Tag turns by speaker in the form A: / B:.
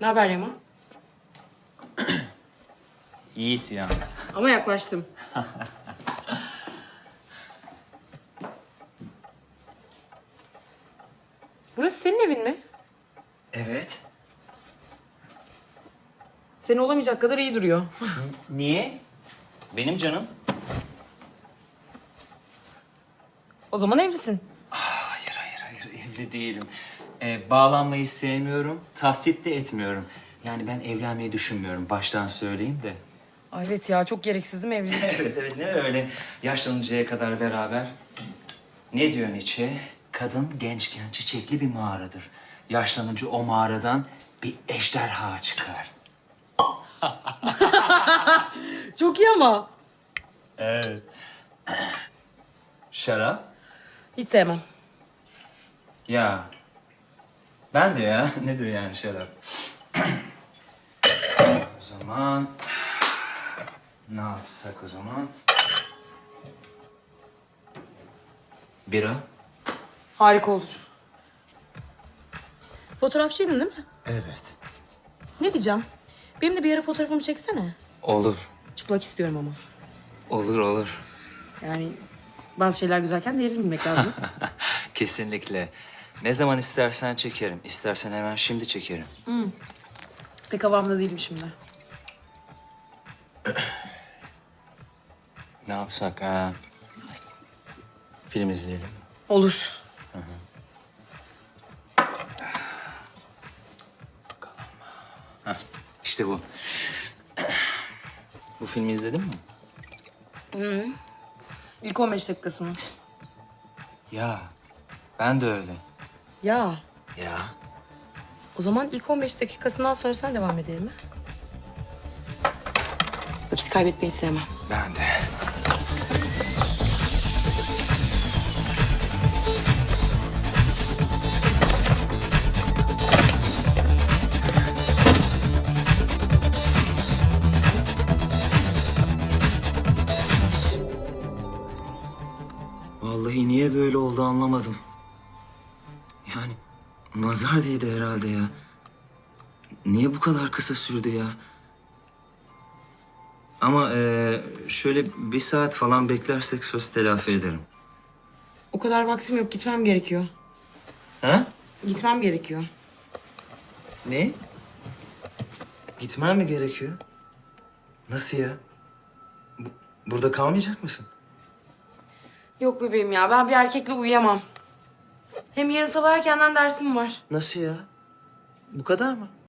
A: Ne haber Yaman?
B: Yiğit yalnız.
A: Ama yaklaştım. Burası senin evin mi?
B: Evet.
A: Senin olamayacak kadar iyi duruyor.
B: Niye? Benim canım.
A: O zaman evlisin.
B: Hayır, hayır, hayır. Evli değilim. Ee, bağlanmayı sevmiyorum, tasvip de etmiyorum. Yani ben evlenmeyi düşünmüyorum. Baştan söyleyeyim de.
A: Ay evet ya çok gereksiz değil mi evlilik?
B: Evet, evet. Ne öyle yaşlanıncaya kadar beraber. Ne diyor Nietzsche? Kadın gençken çiçekli bir mağaradır. Yaşlanınca o mağaradan bir ejderha çıkar.
A: çok iyi ama.
B: Evet. Şarap?
A: Hiç sevmem.
B: Ya. Ben de ya. Nedir yani şarap? o zaman... Ne yapsak o zaman? Bira?
A: Harika olur. Fotoğrafçıydın değil mi?
B: Evet.
A: Ne diyeceğim? Benim de bir ara fotoğrafımı çeksene.
B: Olur.
A: Çıplak istiyorum ama.
B: Olur olur.
A: Yani bazı şeyler güzelken değerini bilmek lazım.
B: Kesinlikle. Ne zaman istersen çekerim. İstersen hemen şimdi çekerim.
A: Pek havamda değilim şimdi.
B: Ne yapsak ha? Film izleyelim.
A: Olur.
B: İşte bu. Bu filmi izledin mi?
A: İlk 15 dakikasını.
B: Ya. Ben de öyle.
A: Ya
B: Ya.
A: o zaman ilk 15 dakikasından sonra sen devam edelim mi? Vakit kaybetmeyi sevmem.
B: Ben de. Vallahi niye böyle oldu anlamadım. Yani nazar değdi herhalde ya. Niye bu kadar kısa sürdü ya? Ama eee, şöyle bir saat falan beklersek söz telafi ederim.
A: O kadar vaktim yok gitmem gerekiyor.
B: Ha?
A: Gitmem gerekiyor.
B: Ne? Gitmen mi gerekiyor? Nasıl ya? Bu- burada kalmayacak mısın?
A: Yok bebeğim ya ben bir erkekle uyuyamam. Hem yarın sabah erkenden dersim var.
B: Nasıl ya? Bu kadar mı?